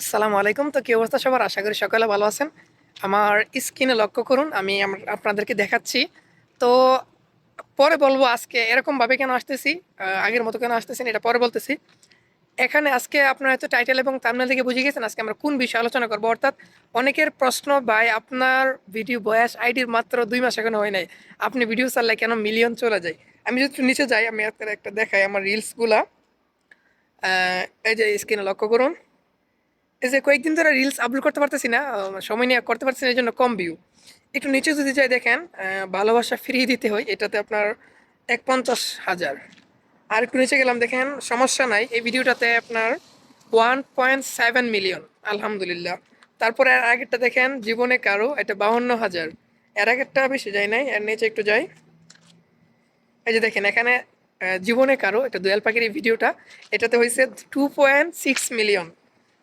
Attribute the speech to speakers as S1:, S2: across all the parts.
S1: আসসালামু আলাইকুম। তো কী অবস্থা সবার? আশা করি সকালে ভালো আছেন। আমার স্ক্রিনে লক্ষ্য করুন আমি আপনাদেরকে দেখাচ্ছি। তো পরে বলব আজকে এরকমভাবে কেন আসতেছি আগের মতো কেন আসতেছি না, এটা পরে বলতেছি। এখানে আজকে আপনার হয়তো টাইটেল এবং তামনেল থেকে বুঝে গেছেন আজকে আমরা কোন বিষয়ে আলোচনা করব। অর্থাৎ অনেকের প্রশ্ন ভাই আপনার ভিডিও বয়স আইডির মাত্র দুই মাস এখনও হয় নাই আপনি ভিডিও চাললে কেন মিলিয়ন চলে যায়? আমি যদি নিচে যাই আমি আপনার একটা দেখাই আমার রিলসগুলা এই যে স্ক্রিনে লক্ষ্য করুন। এই যে কয়েকদিন ধরে রিলস আপলোড করতে পারতেছি না সময় নিয়ে করতে পারছি না, এই জন্য কম ভিউ একটু নিচে যদি যাই দেখেন ভালোবাসা ফিরিয়ে দিতে হয়, এটাতে আপনার এক পঞ্চাশ হাজার। আর একটু নিচে গেলাম, দেখেন, সমস্যা নাই, এই ভিডিওটাতে আপনার ওয়ান পয়েন্ট সেভেন মিলিয়ন আলহামদুলিল্লাহ। তারপরে আর আগেরটা দেখেন, জীবনে কারও, এটা বাউন্ন হাজার। এর আগেরটা বেশি যাই নাই, এর নিচে একটু যাই। এই যে দেখেন, এখানে জীবনে কারও, এটা দোয়াল পাখির এই ভিডিওটা এটাতে হয়েছে টু পয়েন্ট সিক্স মিলিয়ন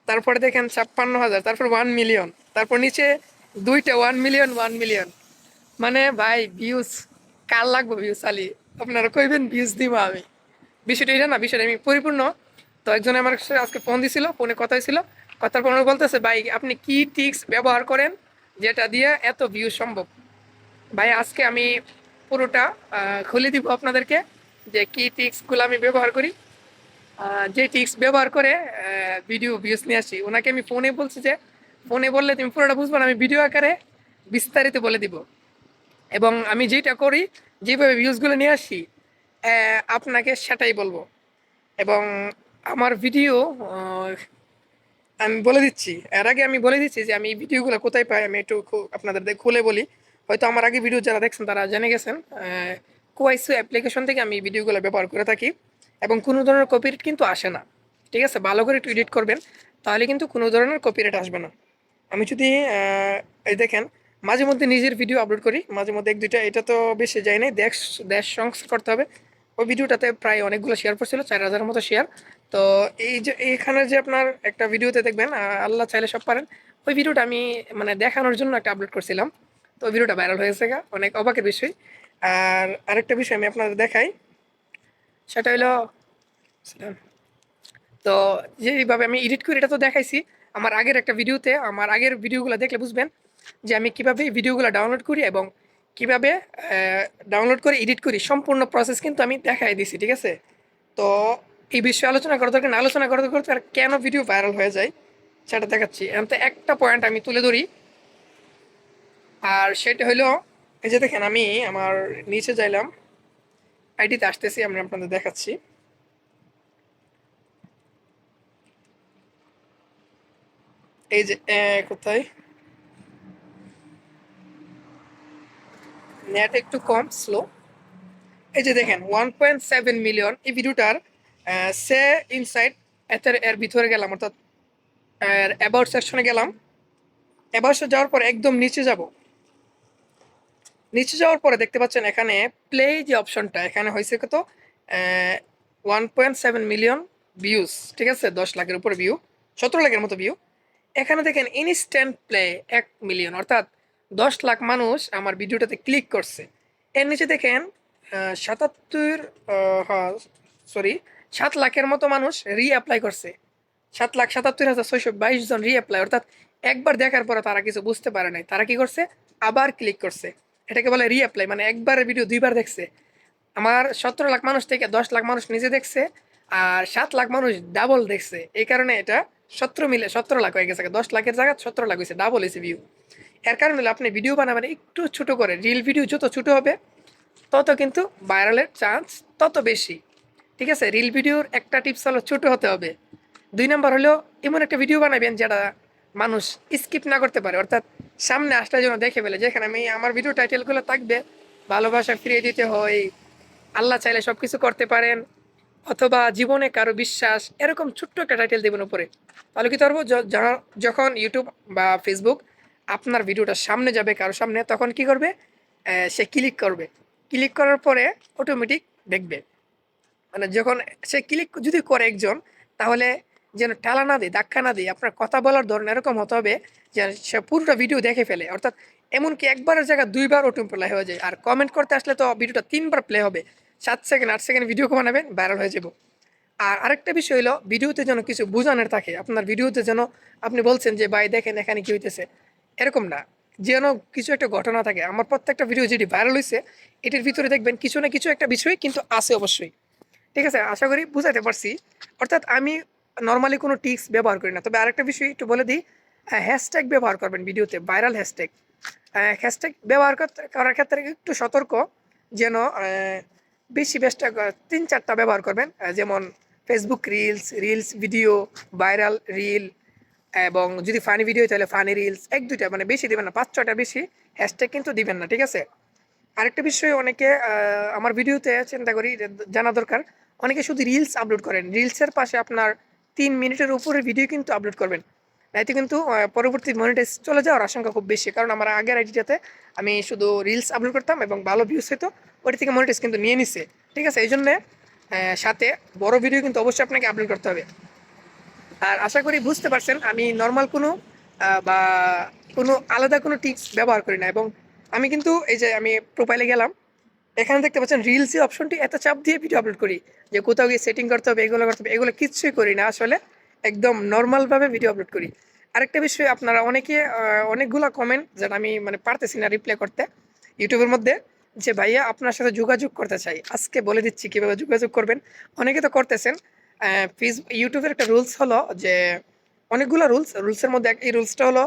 S1: তারপরে দেখেন ছাপ্পান্ন হাজার, তারপর ওয়ান মিলিয়ন তারপর নিচে দুইটা ওয়ান মিলিয়ন ওয়ান মিলিয়ন মানে ভাই ভিউজ কার লাগবে ভিউজ আলি? আপনারা কইবেন ভিউজ দিব আমি। বিষয়টা এটা না, বিষয়টা আমি পরিপূর্ণ। তো একজন আমার সাথে আজকে ফোন দিছিল ফোনে কথা হয়েছিল কথার পর বলতেছে, ভাই, আপনি কি টিক্স ব্যবহার করেন যেটা দিয়ে এত ভিউজ সম্ভব? ভাই, আজকে আমি পুরোটা খুলে দিব আপনাদেরকে যে কি টিক্সগুলো আমি ব্যবহার করি। যে টিক্স ব্যবহার করে ভিডিও ভিউজ নিয়ে আসি, ওনাকে আমি ফোনে বলছি যে ফোনে বললে তুমি পুরোটা বুঝব না, আমি ভিডিও আকারে বিস্তারিত বলে দিব। এবং আমি যেটা করি, যেভাবে ভিউজগুলো নিয়ে আসি আপনাকে সেটাই বলব। এবং আমার ভিডিও আমি বলে দিচ্ছি, এর আগে আমি বলে দিচ্ছি যে, আমি ভিডিওগুলো কোথায় পাই, আমি একটু আপনাদের খুলে বলি। হয়তো আমার আগে ভিডিও যারা দেখছেন, তারা জেনে গেছেন কোয়াইসু অ্যাপ্লিকেশন থেকে আমি ভিডিওগুলো ব্যবহার করে থাকি। এবং কোনো ধরনের কপিরাইট কিন্তু আসে না। ঠিক আছে? ভালো করে একটু এডিট করবেন, তাহলে কিন্তু কোনো ধরনের কপিরাইট আসবে না। আমি যদি এই দেখেন, মাঝে মধ্যে নিজের ভিডিও আপলোড করি, মাঝে মধ্যে এক, দুইটা, এটা তো বেশি যায় নাই দেশ দেশ সংস করতে হবে। ওই ভিডিওটাতে প্রায় অনেকগুলো শেয়ার করছিল চার হাজারের মতো শেয়ার তো এই যে, এইখানে যে আপনার একটা ভিডিওতে দেখবেন আল্লাহ চাইলে সব পারেন। ওই ভিডিওটা আমি মানে দেখানোর জন্য একটা আপলোড করছিলাম। তো ভিডিওটা ভাইরাল হয়েছে অনেক অবাকের বিষয়। আর আরেকটা বিষয় আমি আপনাদের দেখাই। সেটা হলো, তো যেভাবে আমি এডিট করি এটা তো দেখাইছি, আমার আগের একটা ভিডিওতে আমার আগের ভিডিওগুলো দেখলে বুঝবেন যে আমি কীভাবে ভিডিওগুলো ডাউনলোড করি এবং কীভাবে ডাউনলোড করে এডিট করি, সম্পূর্ণ প্রসেস কিন্তু আমি দেখাই দিছি, ঠিক আছে? তো এই বিষয়ে আলোচনা করা দরকার না, আলোচনা করা দরকার আর কেন ভিডিও ভাইরাল হয়ে যায়, সেটা দেখাচ্ছি। এমতে একটা পয়েন্ট আমি তুলে ধরি। আর সেটা হলো, এই যে দেখেন আমি আমার নিচে যাইলাম। আইডিতে আসতেছি আমি আপনাদের দেখাচ্ছি। এই যে কোথায়? নেট একটু কম, স্লো। এই যে দেখেন ওয়ান পয়েন্ট সেভেন মিলিয়ন এই ভিডিওটার সে ইনসাইড এর এর ভিতরে গেলাম, অর্থাৎ অ্যাবাউট সেকশনে গেলাম। অ্যাবাউট যাওয়ার পর একদম নিচে যাব। নিচে যাওয়ার পরে দেখতে পাচ্ছেন এখানে প্লে যে অপশনটা এখানে হয়েছে কত? One point seven million views ঠিক আছে? দশ লাখের উপরে ভিউ সতেরো লাখের মতো ভিউ এখানে দেখেন ইনস্ট্যান্ট প্লে এক মিলিয়ন অর্থাৎ দশ লাখ মানুষ আমার ভিডিওটাতে ক্লিক করছে। এর নিচে দেখেন সাতাত্তর সরি সাত লাখের মতো মানুষ রি অ্যাপ্লাই করছে। সাত লাখ সাতাত্তর হাজার ছয়শো বাইশ জন রি অ্যাপ্লাই অর্থাৎ একবার দেখার পরে তারা কিছু বুঝতে পারে নাই। তারা কি করছে? আবার ক্লিক করছে। এটাকে বলে রি অ্যাপ্লাই মানে একবার ভিডিও দুইবার দেখছে। আমার সতেরো লাখ মানুষ থেকে দশ লাখ মানুষ নিজে দেখছে, আর সাত লাখ মানুষ ডাবল দেখছে। এই কারণে এটা সতেরো মিলে সতেরো লাখ হয়ে গেছে। দশ লাখের জায়গায় সতেরো লাখ হয়েছে ডাবল হয়েছে ভিউ এর কারণে হলো আপনি ভিডিও বানাবেন একটু ছোট করে। রিল ভিডিও যত ছোট হবে, তত কিন্তু ভাইরালের চান্স তত বেশি। ঠিক আছে? রিল ভিডিওর একটা টিপস হলো ছোট হতে হবে। দুই নম্বর হলো এমন একটা ভিডিও বানাবেন যেটা মানুষ স্কিপ না করতে পারে। অর্থাৎ সামনে আসলে যেন দেখে ফেলে, যেখানে আমি আমার ভিডিও টাইটেলগুলো থাকবে, ভালোবাসা ফিরিয়ে দিতে হয়, আল্লাহ চাইলে সব কিছু করতে পারেন, অথবা জীবনে কারও বিশ্বাস, এরকম ছোট্ট একটা টাইটেল দেবেন উপরে। তাহলে কি করব যখন ইউটিউব বা ফেসবুক আপনার ভিডিওটা সামনে যাবে কারও সামনে, তখন কি করবে? সে ক্লিক করবে। ক্লিক করার পরে অটোমেটিক দেখবে। মানে যখন সে ক্লিক যদি করে একজন, তাহলে যেন ঠেলা না দিই ধাক্কা না দিই আপনার কথা বলার ধরন এরকম হতে হবে যে সে পুরোটা ভিডিও দেখে ফেলে। অর্থাৎ এমনকি একবারের জায়গায় দুইবার অটো প্লে হয়ে যায়। আর কমেন্ট করতে আসলে তো ভিডিওটা তিনবার প্লে হবে। সাত সেকেন্ড আট সেকেন্ড ভিডিও বানাবেন ভাইরাল হয়ে যাব। আর আরেকটা বিষয় হলো ভিডিওতে যেন কিছু বোঝানোর থাকে। আপনার ভিডিওতে যেন আপনি বলছেন যে, ভাই, দেখেন এখানে কী হইতেছে। এরকম না। যেন কিছু একটা ঘটনা থাকে। আমার প্রত্যেকটা ভিডিও যেটি ভাইরাল হয়েছে এটির ভিতরে দেখবেন কিছু না কিছু একটা বিষয় কিন্তু আছে অবশ্যই। ঠিক আছে? আশা করি বুঝাতে পারছি। অর্থাৎ আমি নর্মালি কোনো টিক্স ব্যবহার করি না। তবে আরেকটা বিষয় একটু বলে দিই হ্যাশট্যাগ ব্যবহার করবেন ভিডিওতে ভাইরাল হ্যাশট্যাগ হ্যাশট্যাগ ব্যবহার করার ক্ষেত্রে একটু সতর্ক, যেন বেশি বেশটা তিন চারটা ব্যবহার করবেন। যেমন Facebook reels reels video viral reel এবং যদি ফানি ভিডিও তাহলে ফানি রিলস এক দুইটা মানে বেশি দিবেন না, পাঁচ ছটা বেশি হ্যাশট্যাগ কিন্তু দিবেন না, ঠিক আছে? আরেকটা বিষয় অনেকে আমার ভিডিওতে চিন্তা করি, জানা দরকার, অনেকে শুধু রিলস আপলোড করেন। রিলসের পাশে আপনার তিন মিনিটের উপরে ভিডিও কিন্তু আপলোড করবেন। এতে কিন্তু পরবর্তী মনিটাইজ চলে যাওয়ার আশঙ্কা খুব বেশি। কারণ আমার আগের আইডিটাতে আমি শুধু রিলস আপলোড করতাম এবং ভালো ভিউস হতো ওটি থেকে মনিটাইজ কিন্তু নিয়ে নিছে। ঠিক আছে? এই জন্যে সাথে বড় ভিডিও কিন্তু অবশ্যই আপনাকে আপলোড করতে হবে। আর আশা করি বুঝতে পারছেন, আমি নর্মাল কোনো বা কোনো আলাদা কোনো টিপস ব্যবহার করি না। এবং আমি কিন্তু, এই যে আমি প্রোফাইলে গেলাম এখানে দেখতে পাচ্ছেন রিলসি অপশনটি এত চাপ দিয়ে ভিডিও আপলোড করি যে কোথাও গিয়ে সেটিং করতে হবে, এগুলো করতে হবে, এগুলো কিচ্ছুই করি না আসলে, একদম নর্মালভাবে ভিডিও আপলোড করি। আরেকটা বিষয়, আপনারা অনেকে অনেকগুলো কমেন্ট যেটা আমি মানে পারতেছি না রিপ্লাই করতে ইউটিউবের মধ্যে, যে ভাইয়া আপনার সাথে যোগাযোগ করতে চাই, আজকে বলে দিচ্ছি কীভাবে যোগাযোগ করবেন। অনেকে তো করতেছেন ফেস, ইউটিউবের একটা রুলস হলো যে, অনেকগুলো রুলস রুলসের মধ্যে এই রুলসটা হলো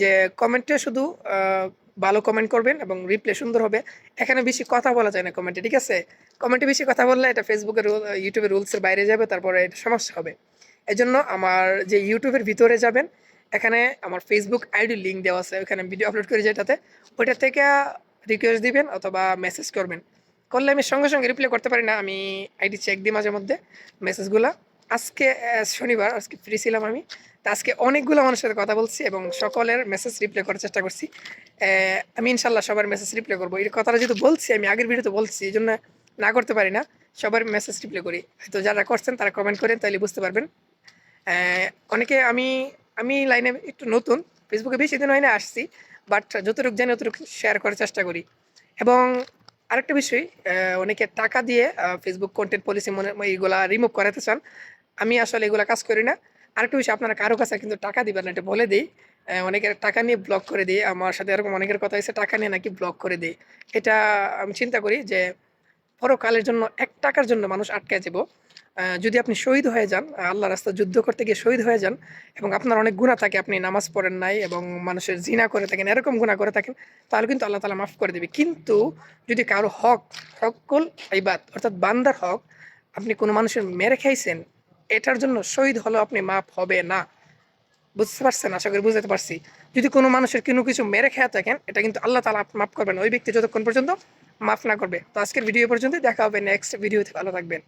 S1: যে কমেন্টে শুধু ভালো কমেন্ট করবেন এবং রিপ্লে সুন্দর হবে। এখানে বেশি কথা বলা যায় না কমেন্টে ঠিক আছে? কমেন্টে বেশি কথা বললে এটা ফেসবুকের ইউটিউবের রুলসের বাইরে যাবে, তারপরে এটা সমস্যা হবে। এই জন্য আমার যে ইউটিউবের ভিতরে যাবেন, এখানে আমার ফেসবুক আইডি লিঙ্ক দেওয়া আছে, ওখানে ভিডিও আপলোড করি যেটাতে। ওইটা থেকে রিকোয়েস্ট দিবেন অথবা মেসেজ করবেন। করলে আমি সঙ্গে সঙ্গে রিপ্লাই করতে পারি না, আমি আইডি চেক দিই মাঝে মধ্যে মেসেজগুলো আজকে শনিবার, আজকে ফ্রি ছিলাম আমি। আজকে অনেকগুলো মানুষের সাথে কথা বলছি এবং সকলের মেসেজ রিপ্লাই করার চেষ্টা করছি। আমি ইনশাল্লাহ সবার মেসেজ রিপ্লাই করব। এই কথাটা যেহেতু বলছি, আমি আগের ভিডিওতে বলছি, এই জন্য না করতে পারি না। সবার মেসেজ রিপ্লাই করি। তো যারা করছেন, তারা কমেন্ট করেন তাহলে বুঝতে পারবেন। অনেকে আমি আমি লাইনে একটু নতুন ফেসবুকে বেশি দিন হয় না, আসছি। বাট যতটুকু জানি ততটুকু শেয়ার করার চেষ্টা করি। এবং আরেকটা বিষয় অনেকে টাকা দিয়ে ফেসবুক কন্টেন্ট পলিসি মনে, এইগুলা রিমুভ করাতে চান। আমি আসলে এগুলো কাজ করি না। আরেকটা বিষয়, আপনারা কারও কাছে কিন্তু টাকা দিবেন না এটা বলে দিই। অনেকের টাকা নিয়ে ব্লক করে দিই। আমার সাথে এরকম অনেকের কথা হয়েছে, টাকা নিয়ে নাকি ব্লক করে দিই। এটা আমি চিন্তা করি যে, পরকালের জন্য এক টাকার জন্য মানুষ আটকে যাব। যদি আপনি শহীদ হয়ে যান আল্লাহ রাস্তা যুদ্ধ করতে গিয়ে শহীদ হয়ে যান, এবং আপনার অনেক গুণা থাকে, আপনি নামাজ পড়েন নাই এবং মানুষের জিনা করে থাকেন, এরকম গুণা করে থাকেন, তাহলে কিন্তু আল্লাহ তালা মাফ করে দেবে। কিন্তু যদি কারও হক হকল ইবাদ, অর্থাৎ বান্দার হক, আপনি কোনো মানুষের মেরে খাইছেন এটার জন্য শহীদ হলেও আপনি মাফ হবে না। বুঝতে পারছেন? আশা করি বুঝতে পারছি। যদি কোনো মানুষের কোনো কিছু মেরে খেয়ে থাকেন, এটা কিন্তু আল্লাহ তালা মাফ করবেন। ওই ব্যক্তি যতক্ষণ পর্যন্ত মাফ না করবে। তো আজকের ভিডিও পর্যন্ত দেখা হবে নেক্সট ভিডিওতে ভালো থাকবেন।